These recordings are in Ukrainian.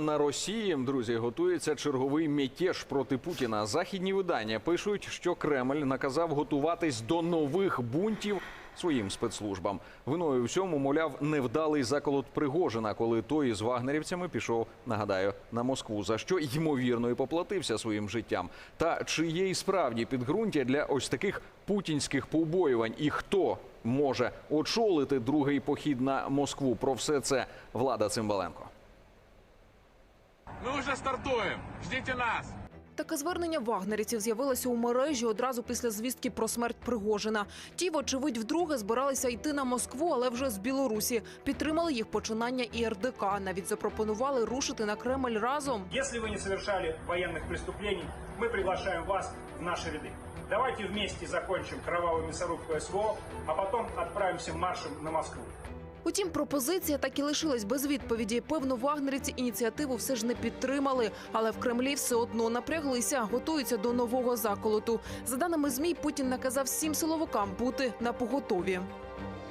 На Росії, друзі, готується черговий мятеж проти Путіна. Західні видання пишуть, що Кремль наказав готуватись до нових бунтів своїм спецслужбам. Виною всьому, мовляв, невдалий заколот Пригожина, коли той з вагнерівцями пішов, нагадаю, на Москву, за що ймовірно і поплатився своїм життям. Та чи є і справді підґрунтя для ось таких путінських побоювань, і хто може очолити другий похід на Москву? Про все це влада Цимбаленко. Мы уже стартуем. Ждите нас. Таке звернення вагнерівців з'явилося у мережі одразу після звістки про смерть Пригожина. Ті, вочевидь, вдруге збиралися йти на Москву, але вже з Білорусі. Підтримали їх починання і РДК. Навіть запропонували рушити на Кремль разом. Если вы не совершали военных преступлений, мы приглашаем вас в наши ряды. Давайте вместе закончим кровавую мясорубку СВО, а потом отправимся маршем на Москву. Утім, пропозиція так і лишилась без відповіді. Певно, вагнерівці ініціативу все ж не підтримали, але в Кремлі все одно напряглися, готуються до нового заколоту. За даними змі, Путін наказав всім силовикам бути на поготові.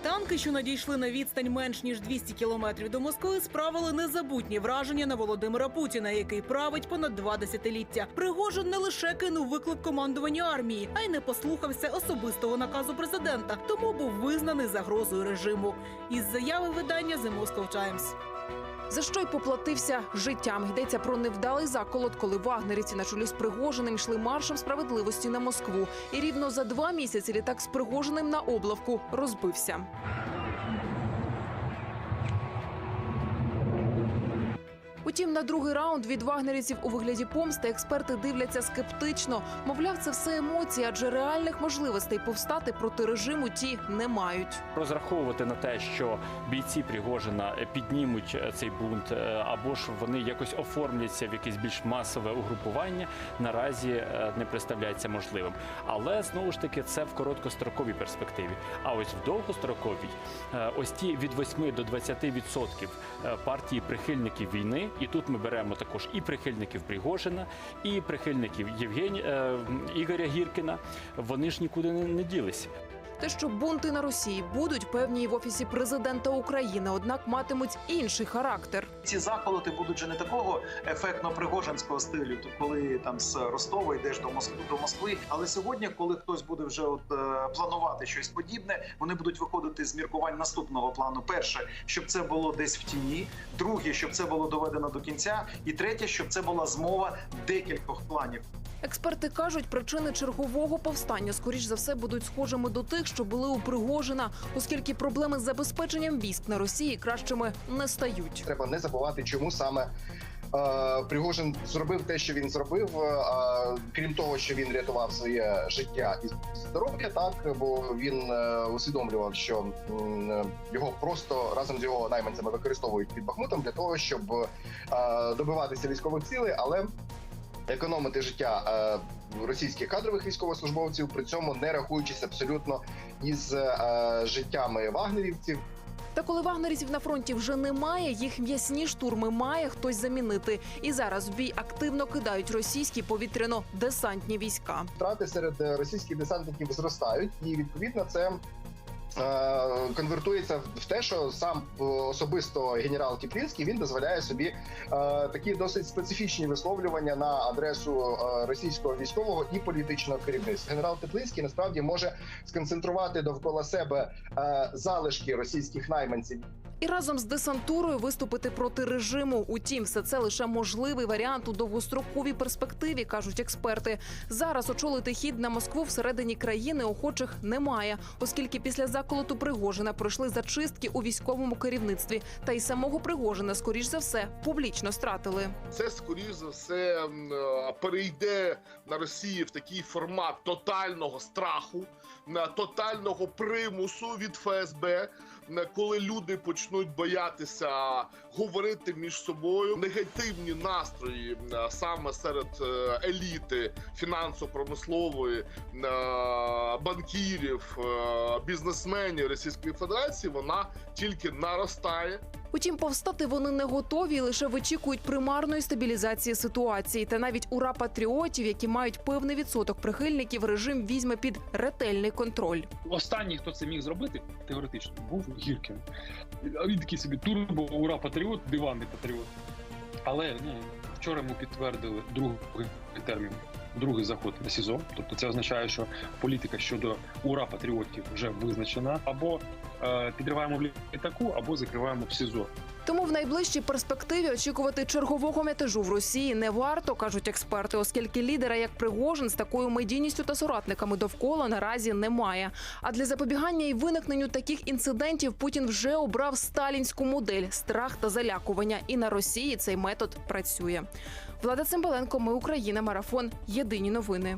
Танки, що надійшли на відстань менш ніж 200 кілометрів до Москви, справили незабутні враження на Володимира Путіна, який править понад два десятиліття. Пригожин не лише кинув виклик командуванню армії, а й не послухався особистого наказу президента, тому був визнаний загрозою режиму. Із заяви видання The Moscow Times. За що й поплатився життям. Йдеться про невдалий заколот, коли вагнерівці на чолі з Пригожиним йшли маршем справедливості на Москву. І рівно за два місяці літак з Пригожиним на облавку розбився. Утім, на другий раунд від вагнерівців у вигляді помсти експерти дивляться скептично. Мовляв, це все емоції, адже реальних можливостей повстати проти режиму ті не мають. розраховувати на те, що бійці Пригожина піднімуть е, цей бунт, е, або ж вони якось оформляться в якесь більш масове угрупування, наразі е, не представляється можливим. Але знову ж таки це в короткостроковій перспективі. А ось в довгостроковій, ось ті від 8 до 20% е, партії прихильників війни, і тут ми беремо також і прихильників Пригожина, і прихильників Євгені е, Ігоря Гіркіна. Вони ж нікуди не ділися. Те, що бунти на Росії будуть певні і в офісі президента України, однак матимуть інший характер. ці заколоти будуть же не такого ефектно пригожинського стилю, то коли там з Ростова йдеш до Москви до Москви. Але сьогодні, коли хтось буде вже от е, планувати щось подібне, вони будуть виходити з міркувань наступного плану. Перше, щоб це було десь в тіні. Друге, щоб це було доведено до кінця. І третє, щоб це була змова декількох планів. Експерти кажуть, причини чергового повстання скоріш за все будуть схожими до тих, що були у Пригожина, оскільки проблеми з забезпеченням військ на Росії кращими не стають. треба не забувати, чому саме. е, Пригожин зробив те, що він зробив, е, крім того, що він рятував своє життя і здоров'я, так бо він е, усвідомлював, що його просто разом з його найманцями використовують під Бахмутом для того, щоб добиватися військових цілей, але економити життя е, російських кадрових військовослужбовців, при цьому не рахуючись абсолютно із е, життями вагнерівців. Та коли вагнерівців на фронті вже немає, їх м'ясні штурми має хтось замінити. І зараз в бій активно кидають російські повітряно-десантні війська. втрати серед е, російських десантників зростають, і відповідно це. Е, Конвертується в те, що сам е, особисто генерал Кіплінський він дозволяє собі е, такі досить специфічні висловлювання на адресу російського військового і політичного керівництва. Генерал Теплинський насправді може сконцентрувати довкола себе залишки російських найманців, І разом з десантурою виступити проти режиму. Утім, все це лише можливий варіант у довгостроковій перспективі, кажуть експерти. Зараз очолити хід на Москву всередині країни охочих немає, оскільки після заколоту Пригожина пройшли зачистки у військовому керівництві. Та й самого Пригожина, скоріш за все, публічно стратили. це скоріш за все перейде на Росії в такий формат тотального страху, тотального примусу від ФСБ, коли люди почнуть боятися говорити між собою. Негативні настрої саме серед е, еліти фінансово-промислової, банкірів, е, бізнесменів Російської Федерації, вона тільки наростає. Утім, повстати вони не готові і лише вичікують примарної стабілізації ситуації. Та навіть ура патріотів, які мають певний відсоток прихильників, режим візьме під ретельний контроль. Останній, хто це міг зробити, теоретично, був Гіркін. А він такий собі турбо, ура, патріот, диванний патріот. Але ну вчора ми підтвердили другий термін, другий заход на СІЗО. Тобто це означає, що політика щодо ура патріотів вже визначена. Або е, підриваємо в літаку, або закриваємо в СІЗО. Тому в найближчій перспективі очікувати чергового мятежу в Росії не варто, кажуть експерти, оскільки лідера як Пригожин з такою медійністю та соратниками довкола наразі немає. А для запобігання і виникненню таких інцидентів Путін вже обрав сталінську модель страх та залякування. І на Росії цей метод працює. Влада Цимбаленко, ми Україна, марафон. Єдині новини.